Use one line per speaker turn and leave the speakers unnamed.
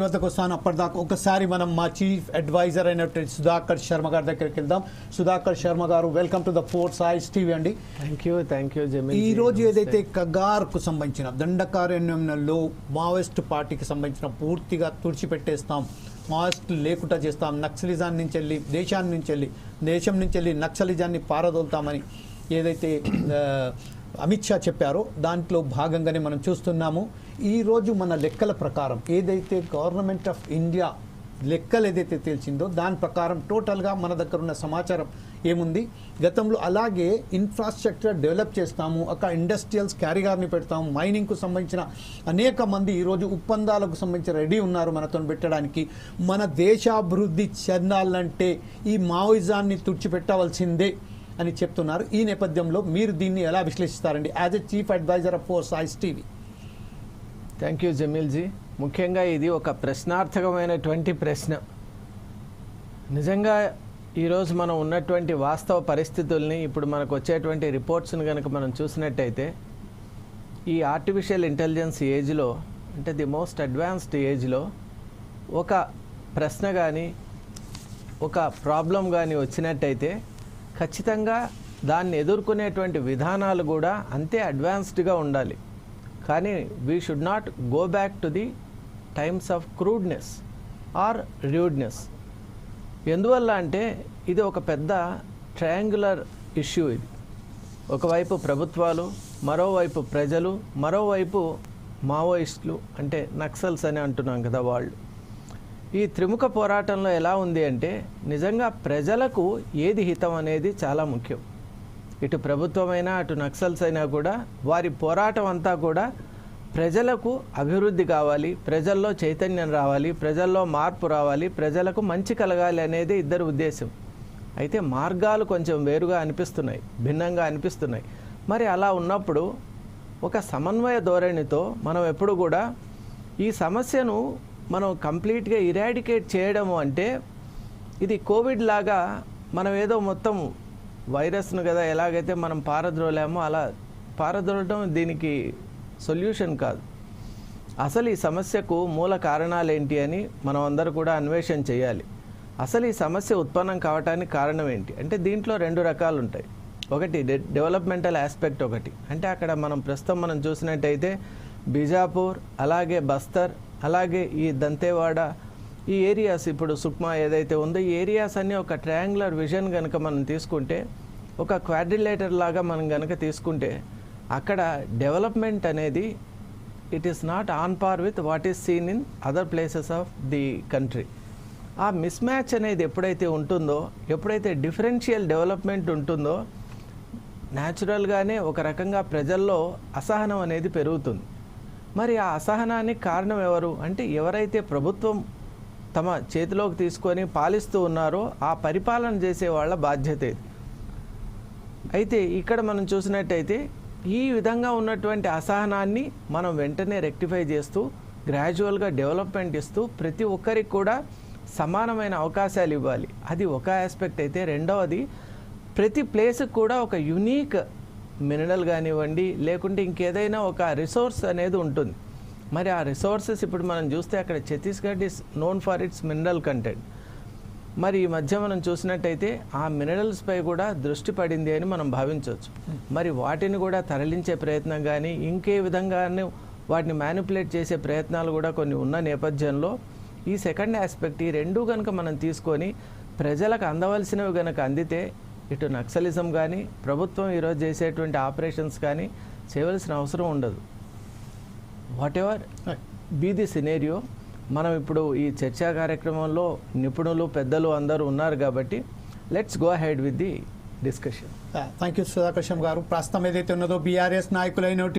వద్దకు వస్తాను అప్పటిదాకా ఒకసారి మనం మా చీఫ్ అడ్వైజర్ అయినటువంటి సుధాకర్ శర్మ గారి దగ్గరికి వెళ్దాం Sudhakar Sharma garu welcome to the four సాయిస్ TV అండి
థ్యాంక్ యూ థ్యాంక్ యూ
ఈ. రోజు. ఏదైతే కగార్కు సంబంధించిన దండకారణ్యంలో మావోయిస్ట్ పార్టీకి సంబంధించిన పూర్తిగా తుడిచిపెట్టేస్తాం మావోయిస్ట్ లేకుండా చేస్తాం నక్సలిజాన్ని నుంచి వెళ్ళి దేశాన్ని నుంచి వెళ్ళి దేశం నుంచి వెళ్ళి నక్సలిజాన్ని పారదోలుతామని ఏదైతే అమిత్ షా చెప్పారో. దాంట్లో భాగంగానే మనం చూస్తున్నాము. ఈరోజు మన లెక్కల ప్రకారం ఏదైతే గవర్నమెంట్ ఆఫ్ ఇండియా లెక్కలు ఏదైతే తెలిసిందో దాని ప్రకారం టోటల్గా మన దగ్గర ఉన్న సమాచారం ఏముంది? గతంలో అలాగే ఇన్ఫ్రాస్ట్రక్చర్ డెవలప్ చేస్తాము. ఒక ఇండస్ట్రియల్స్ క్యారిగార్ని పెడతాము. మైనింగ్కు సంబంధించిన అనేక మంది ఈరోజు ఒప్పందాలకు సంబంధించి రెడీ ఉన్నారు మనతో పెట్టడానికి. మన దేశాభివృద్ధి చెందాలంటే ఈ మావోయిజాన్ని తుడిచిపెట్టవలసిందే. అని చెప్తున్నారు. ఈ నేపథ్యంలో మీరు దీన్ని ఎలా విశ్లేషిస్తారండి? As a chief adviser of four సాయిస్ TV
thank you జమీల్జీ ముఖ్యంగా ఇది ఒక ప్రశ్నార్థకమైనటువంటి ప్రశ్న. నిజంగా ఈరోజు మనం ఉన్నటువంటి వాస్తవ పరిస్థితుల్ని ఇప్పుడు మనకు వచ్చేటువంటి రిపోర్ట్స్ని కనుక మనం చూసినట్టయితే ఈ ఆర్టిఫిషియల్ ఇంటెలిజెన్స్ ఏజ్లో అంటే ది మోస్ట్ అడ్వాన్స్డ్ ఏజ్లో ఒక ప్రశ్న కానీ ఒక ప్రాబ్లం కానీ వచ్చినట్టయితే ఖచ్చితంగా దాన్ని ఎదుర్కొనేటువంటి విధానాలు కూడా అంతే అడ్వాన్స్డ్గా ఉండాలి. కానీ we should not go back to the times of crudeness or rudeness ఎందువల్ల అంటే ఇది ఒక పెద్ద ట్రయాంగులర్ ఇష్యూ ఇది. ఒకవైపు ప్రభుత్వాలు మరోవైపు ప్రజలు మరోవైపు మావోయిస్టులు అంటే నక్సల్స్ అని అంటున్నాం కదా వాళ్ళు. ఈ త్రిముఖ పోరాటంలో ఎలా ఉంది అంటే నిజంగా ప్రజలకు ఏది హితం అనేది చాలా ముఖ్యం. ఇటు ప్రభుత్వమైనా అటు నక్సల్స్ అయినా కూడా వారి పోరాటం అంతా కూడా ప్రజలకు అభివృద్ధి కావాలి ప్రజల్లో చైతన్యం రావాలి ప్రజల్లో మార్పు రావాలి ప్రజలకు మంచి కలగాలి అనేది ఇద్దరు ఉద్దేశం. అయితే మార్గాలు కొంచెం వేరుగా అనిపిస్తున్నాయి భిన్నంగా అనిపిస్తున్నాయి. మరి అలా ఉన్నప్పుడు ఒక సమన్వయ ధోరణితో మనం ఎప్పుడు కూడా ఈ సమస్యను మనం కంప్లీట్గా ఇరాడికేట్ చేయడము అంటే ఇది కోవిడ్ లాగా మనం ఏదో మొత్తం వైరస్ను కదా ఎలాగైతే మనం పారద్రోలేమో అలా పారద్రోలడం దీనికి సొల్యూషన్ కాదు. అసలు ఈ సమస్యకు మూల కారణాలు ఏంటి అని మనం అందరూ కూడా అన్వేషణ చేయాలి. అసలు ఈ సమస్య ఉత్పన్నం కావడానికి కారణం ఏంటి? అంటే దీంట్లో రెండు రకాలు ఉంటాయి ఒకటి డె- డెవలప్మెంటల్ ఆస్పెక్ట్ ఒకటి. అంటే అక్కడ మనం ప్రస్తుతం మనం చూసినట్టయితే బీజాపూర్ అలాగే బస్తర్ అలాగే ఈ దంతేవాడ ఈ ఏరియాస్ ఇప్పుడు సుక్మా ఏదైతే ఉందో ఈ ఏరియాస్ అన్నీ ఒక ట్రయాంగులర్ విజన్ కనుక మనం తీసుకుంటే ఒక క్వాడ్రిలేటర్ లాగా మనం కనుక తీసుకుంటే అక్కడ డెవలప్మెంట్ అనేది it is not on par with what is seen in other places of the country. ఆ మిస్ మ్యాచ్ అనేది ఎప్పుడైతే ఉంటుందో ఎప్పుడైతే డిఫరెన్షియల్ డెవలప్మెంట్ ఉంటుందో న్యాచురల్గానే ఒక రకంగా ప్రజల్లో అసహనం అనేది పెరుగుతుంది. మరి ఆ అసహనానికి కారణం ఎవరు? అంటే ఎవరైతే ప్రభుత్వం తమ చేతిలోకి తీసుకొని పాలిస్తూ ఉన్నారో ఆ పరిపాలన చేసే వాళ్ళ బాధ్యత ఇది. అయితే ఇక్కడ మనం చూసినట్టయితే ఈ విధంగా ఉన్నటువంటి అసహనాన్ని మనం వెంటనే రెక్టిఫై చేస్తూ గ్రాడ్యువల్గా డెవలప్మెంట్ ఇస్తూ ప్రతి ఒక్కరికి కూడా సమానమైన అవకాశాలు ఇవ్వాలి. అది ఒక ఆస్పెక్ట్ అయితే. రెండవది ప్రతి ప్లేస్కి కూడా ఒక యునీక్ మినరల్ కానివ్వండి లేకుంటే ఇంకేదైనా ఒక రిసోర్స్ అనేది ఉంటుంది. మరి ఆ రిసోర్సెస్ ఇప్పుడు మనం చూస్తే అక్కడ Chhattisgarh is known for its mineral content మరి ఈ మధ్య మనం చూసినట్టయితే ఆ మినరల్స్పై కూడా దృష్టి పడింది అని మనం భావించవచ్చు. మరి వాటిని కూడా తరలించే ప్రయత్నం కానీ ఇంకే విధంగానే వాటిని మ్యానిపులేట్ చేసే ప్రయత్నాలు కూడా కొన్ని ఉన్న నేపథ్యంలో ఈ సెకండ్ ఆస్పెక్ట్ ఈ రెండు కనుక మనం తీసుకొని ప్రజలకు అందవలసినవి కనుక అందితే ఇటు నక్సలిజం కానీ ప్రభుత్వం ఈరోజు చేసేటువంటి ఆపరేషన్స్ కానీ చేయవలసిన అవసరం ఉండదు. Whatever be the scenario మనం ఇప్పుడు ఈ చర్చా కార్యక్రమంలో నిపుణులు పెద్దలు అందరూ ఉన్నారు కాబట్టి let's go ahead with the discussion
thank you Sudhakar garu. ప్రస్తుతం ఏదైతే ఉన్నదో బీఆర్ఎస్ నాయకులైన